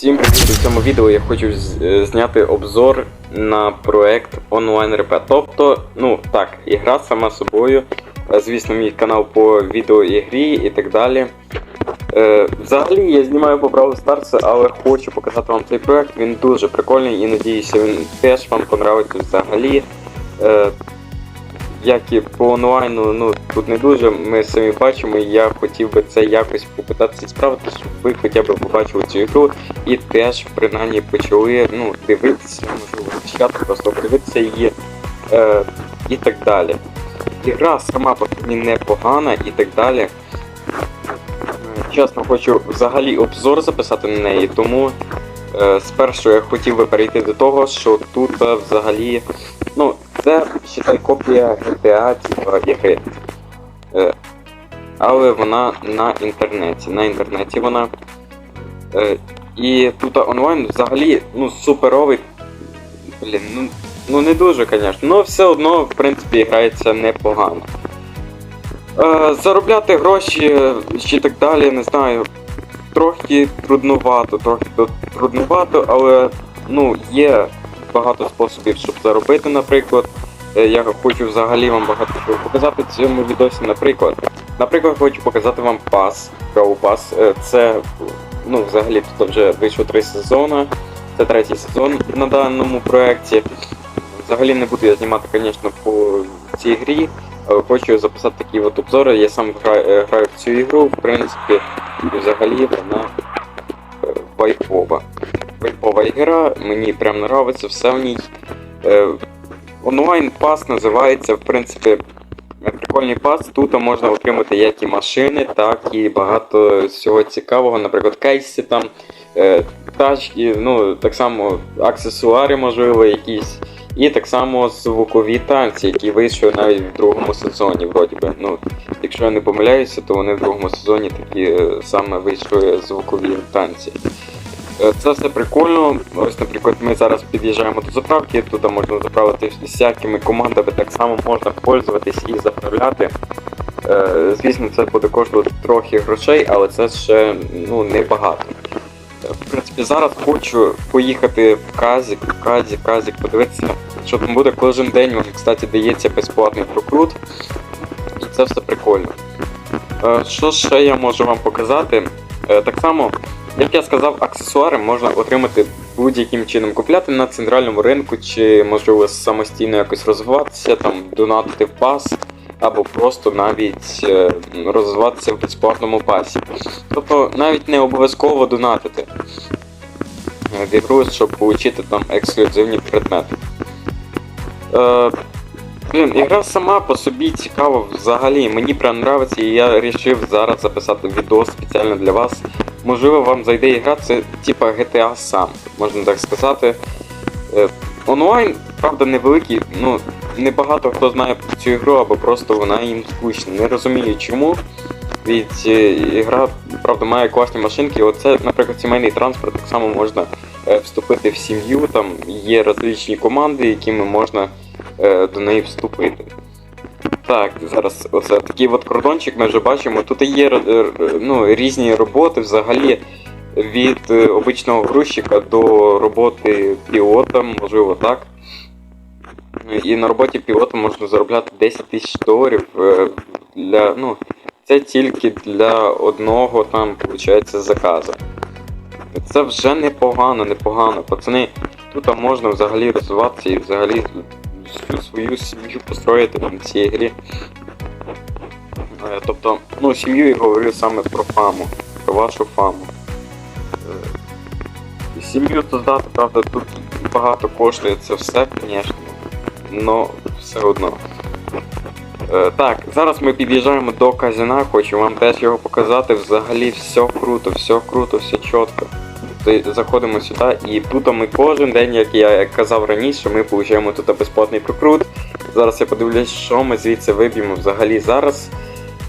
Всім привіт! У цьому відео я хочу е, зняти обзор на проект онлайн РП. Тобто, ну так, ігра сама собою. Е, Звісно, мій канал по відеоігрі і так далі. Е, взагалі я знімаю по Brawl Stars, але хочу показати вам цей проект. Він дуже прикольний і надіюся, він теж вам понравиться взагалі. Е, як і по онлайну, ну тут не дуже, ми самі бачимо, і я хотів би це якось попитатися справити, щоб ви хоча б побачили цю ігру і теж принаймні почали ну, дивитися, можливо, почати просто подивитися її е, і так далі. Ігра сама по собі непогана і так далі. Е, Чесно, хочу взагалі обзор записати на неї, тому е, спершу я хотів би перейти до того, що тут е, взагалі, ну, це считай копія GTA типа ігри. Е, але вона на інтернеті. На інтернеті вона. Е, і тут онлайн взагалі ну, суперовий. Блін, ну, ну не дуже, звісно. але все одно, в принципі, грається непогано. Е, заробляти гроші чи так далі, не знаю. Трохи трудновато, трохи тут трудновато, але ну, є багато способів, щоб заробити, наприклад. Е, Я хочу взагалі вам багато чого показати в цьому відосі. Наприклад, наприклад, хочу показати вам пас, Pass. Е, Це ну, взагалі тут вже вийшло три сезони. Це третій сезон на даному проєкті. Взагалі не буду я знімати, звісно, по цій грі. але Хочу записати такі от обзори. Я сам граю, е, граю в цю ігру, в принципі, взагалі вона е, вайпова. Вайпова ігра, мені прям нравиться все в ній. Е, Онлайн пас називається, в принципі, е, прикольний пас. Тут можна отримати як і машини, так і багато всього цікавого, наприклад, кейси там, е, тачки, ну, так само аксесуари, можливо, якісь. І так само звукові танці, які вийшли навіть в другому сезоні, вроді би. Ну, якщо я не помиляюся, то вони в другому сезоні такі е, саме вийшли звукові танці. Е, Це все прикольно. Ось, наприклад, ми зараз під'їжджаємо до заправки, тут можна заправити всякими командами, так само можна пользуватись і заправляти. Е, Звісно, це буде коштувати трохи грошей, але це ще ну, небагато. Е, В принципі, зараз хочу поїхати в Казік, в Казік, Казік, подивитися, що там буде кожен день, вам, кстати, дається безплатний прокрут. І це все прикольно. Що ще я можу вам показати? Так само, як я сказав, аксесуари можна отримати будь-яким чином купляти на центральному ринку, чи можливо самостійно якось розвиватися, там донатити в пас, або просто навіть е, розвиватися в безплатному пасі. Тобто навіть не обов'язково донатити в ігру, щоб отримати там ексклюзивні предмети. Е, Блін, ігра сама по собі цікава взагалі. Мені прям нравиться, і я вирішив зараз записати відео спеціально для вас. Можливо, вам зайде ігра, це типа GTA сам, можна так сказати. Е, онлайн, правда, невеликий, ну, небагато хто знає про цю ігру, або просто вона їм скучна. Не розумію чому. Від е, ігра, правда, має класні машинки. Оце, наприклад, сімейний транспорт, так само можна е, вступити в сім'ю, там є розличні команди, якими можна до неї вступити. Так, зараз оце такий от кордончик ми вже бачимо. Тут є е, е, ну, різні роботи взагалі від е, обичного грузчика до роботи пілота, можливо так. І на роботі пілота можна заробляти 10 тисяч доларів для. ну, це тільки для одного там, виходить, заказу. Це вже непогано, непогано. Пацани, тут можна взагалі розвиватися і взагалі всю свою сім'ю построїти на цій грі. Е, Тобто, ну, сім'ю я говорю саме про фаму, про вашу фаму. Е, Сім'ю создати, правда, тут багато коштує це все, звісно. Но все одно. Е, Так, зараз ми під'їжджаємо до казіна, хочу вам теж його показати. Взагалі все круто, все круто, все чітко. Заходимо сюди і тут ми кожен день, як я казав раніше, ми отримуємо тут безплатний прокрут. Зараз я подивлюсь, що ми звідси виб'ємо взагалі зараз.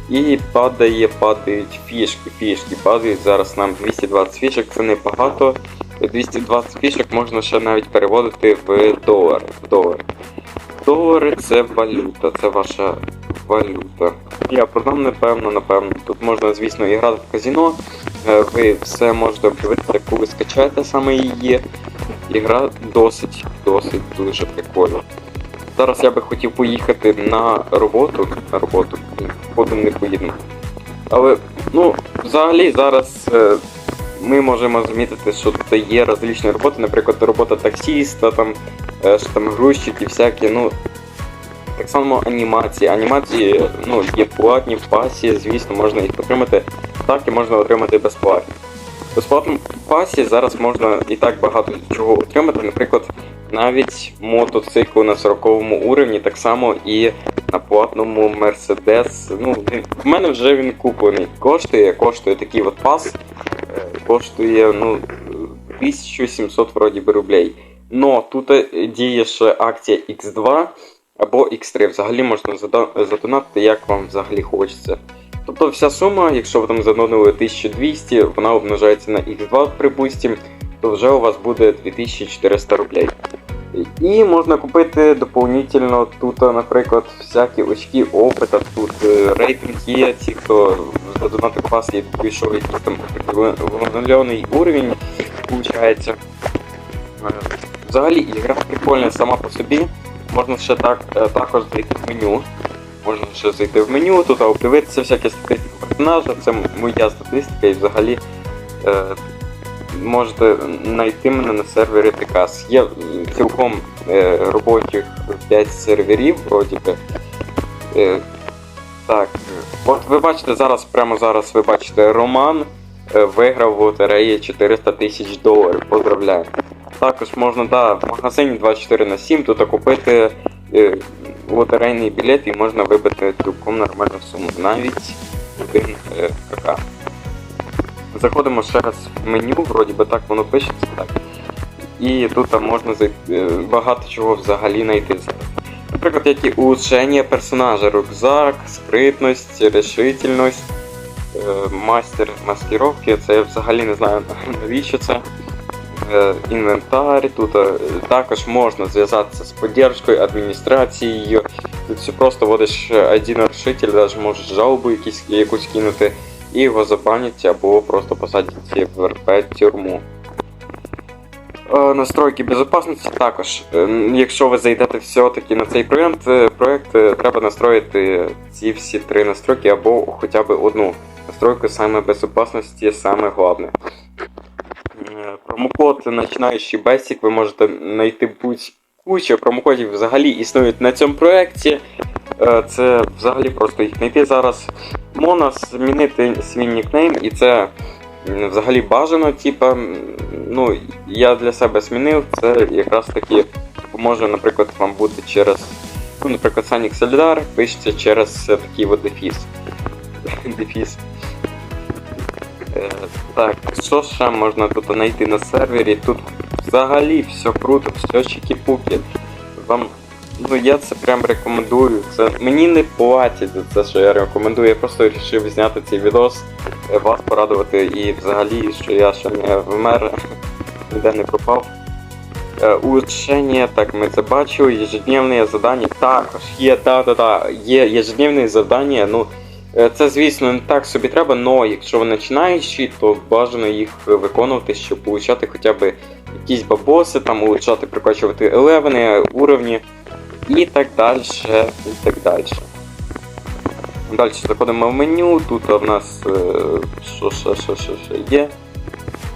І падає, падають фішки, фішки, падають зараз нам 220 фішок, це небагато. 220 фішок можна ще навіть переводити в долари. В долари. Долари це валюта, це ваша валюта. Я продам, напевно, напевно. Тут можна, звісно, і грати в казіно. Е, Ви все можете обдивитися, ви скачаєте саме її. Ігра досить, досить дуже прикольна. Зараз я би хотів поїхати на роботу. На роботу. Походу не поїдемо. Але, ну, взагалі зараз е, ми можемо замітити, що тут є розлічні роботи, наприклад, робота таксіста, там, е, що там грузчики всякі, ну. Так само анімації. Анімації ну, є платні в пасі, звісно, можна їх отримати. Так і можна отримати безплатно. В безплатному пасі зараз можна і так багато чого отримати, наприклад, навіть мотоцикл на 40 уровні, так само і на платному Mercedes. Ну, в мене вже він куплений. Коштує, коштує такий от пас, е, коштує ну, 1700 вроді би рублей. Но тут е, діє ще акція X2 або X3. Взагалі можна задонатити, як вам взагалі хочеться. Тобто вся сума, якщо ви там задонатили 1200, вона умножається на X2, припустимо, то вже у вас буде 2400 рублей. І можна купити доповнительно тут, наприклад, всякі очки опита, тут е, рейтинг є, ті, хто задонатив пас і пішов якийсь там встановлений уровень, виходить. Е, Взагалі ігра прикольна сама по собі. Можна ще так, е, також зайти в меню. Можна ще зайти в меню, тут обдивитися всякі статистику персонажа, це моя статистика і взагалі е, можете знайти мене на сервері Текас. Є цілком е, робочих 5 серверів, вроді би. Е, так, от ви бачите зараз, прямо зараз ви бачите, Роман е, виграв в лотереї 400 тисяч доларів. Поздравляю. Також можна да, в магазині 24 на 7 тут купити е, лотерейний білет і можна вибити цілком нормальну суму, навіть один е, КК. Заходимо ще раз в меню, вроді би так воно пишеться так. І тут можна е, багато чого взагалі знайти. Наприклад, які улучшення персонажа, рюкзак, спритність, решительність, е, мастер маскировки, це я взагалі не знаю навіщо це. Е, Інвентар, тут е, також можна зв'язатися з поддержкою, адміністрацією. Тут все просто вводиш один решитель, навіть можеш жалобу якісь, якусь кинути, і його забанять або просто посадять в РП тюрму. Е, Настройки безпечності також. Е, Якщо ви зайдете все-таки на цей проєкт, е, проєкт е, треба настроїти ці всі три настройки або хоча б одну настройку саме безпечності, саме головне. Промокод починаючий Basic ви можете знайти будь куча промокодів взагалі існують на цьому проєкті. Е, Це взагалі просто їх знайти зараз. Можна змінити свій нікнейм, і це взагалі бажано. Типа, ну, я для себе змінив, це якраз таки поможе, наприклад, вам бути через. Ну, наприклад, Санік Сельдар пишеться через е, такий от дефіс. дефіс. Е, Так, що ще можна тут знайти на сервері? Тут взагалі все круто, все чики-пуки. Вам. Ну я це прям рекомендую. Це мені не платять за це, що я рекомендую. Я просто вирішив зняти цей відос, е, вас порадувати і взагалі, що я ще не вмер, ніде не пропав. Е, Улучшення, так ми це бачили, ежедневне завдання також є, да-да-да, є ежедневне завдання, ну Це, звісно, не так собі треба, але якщо ви починаючі, то бажано їх виконувати, щоб получати хоча б якісь бабоси, там улучшати, прокачувати елевени, уровні і так далі. І так далі. Далі заходимо в меню, тут у нас е, що ще, що, що, ще є.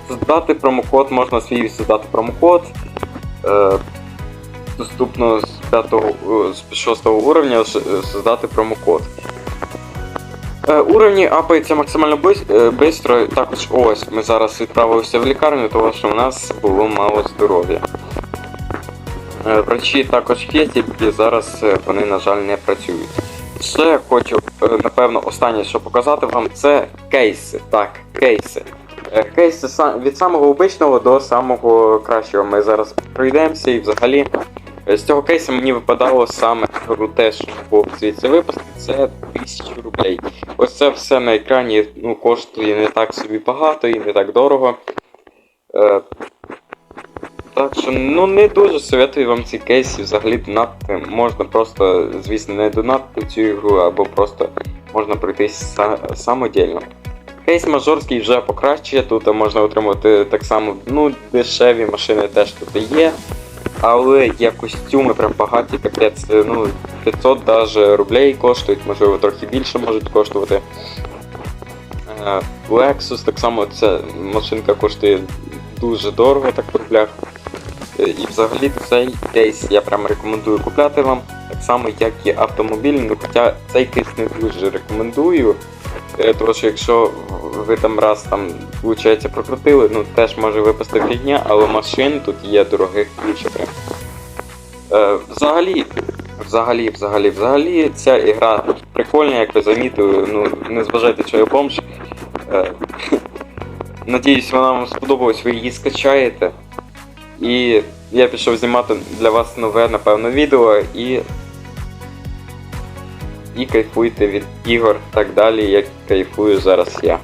Задати промокод, можна свій задати промокод. Е, Доступно з 5 з 6 уровня создати промокод. Е, Уровні апаються максимально швидко. Також ось ми зараз відправилися в лікарню, тому що в нас було мало здоров'я. Е, Врачі також є, тільки зараз е, вони, на жаль, не працюють. Ще я хочу, е, напевно, останнє, що показати вам, це кейси. Так, кейси. Е, Кейси від самого обичного до самого кращого. Ми зараз пройдемося і взагалі е, з цього кейсу мені випадало саме круте, що було звідси випасти, це 1000 рублей. Ось це все на екрані ну, коштує не так собі багато і не так дорого. Е, так що ну не дуже советую вам ці кейси взагалі донатити. Можна просто, звісно, не донатити цю ігру, або просто можна пройтись са- самодільно. Кейс мажорський вже покращує, тут можна отримати так само ну, дешеві машини теж тут є. Але є костюми прям багаті, капець, ну 500 даже рублей коштують, можливо трохи більше можуть коштувати. Е, Lexus так само ця машинка коштує дуже дорого так в рублях. Е, І взагалі цей кейс я прям рекомендую купляти вам, так само як і автомобіль, ну хоча цей кейс не дуже рекомендую. е, Тому що якщо ви там раз там, виходить, прокрутили, ну теж може випасти фігня, але машин тут є дорогих прям. Е, взагалі, взагалі, взагалі, взагалі, ця ігра прикольна, як ви замітили, ну не зважайте, що я бомж. Е, Надіюсь, вона вам сподобалась, ви її скачаєте. І я пішов знімати для вас нове, напевно, відео і. І кайфуйте від ігор так далі, як кайфую зараз я.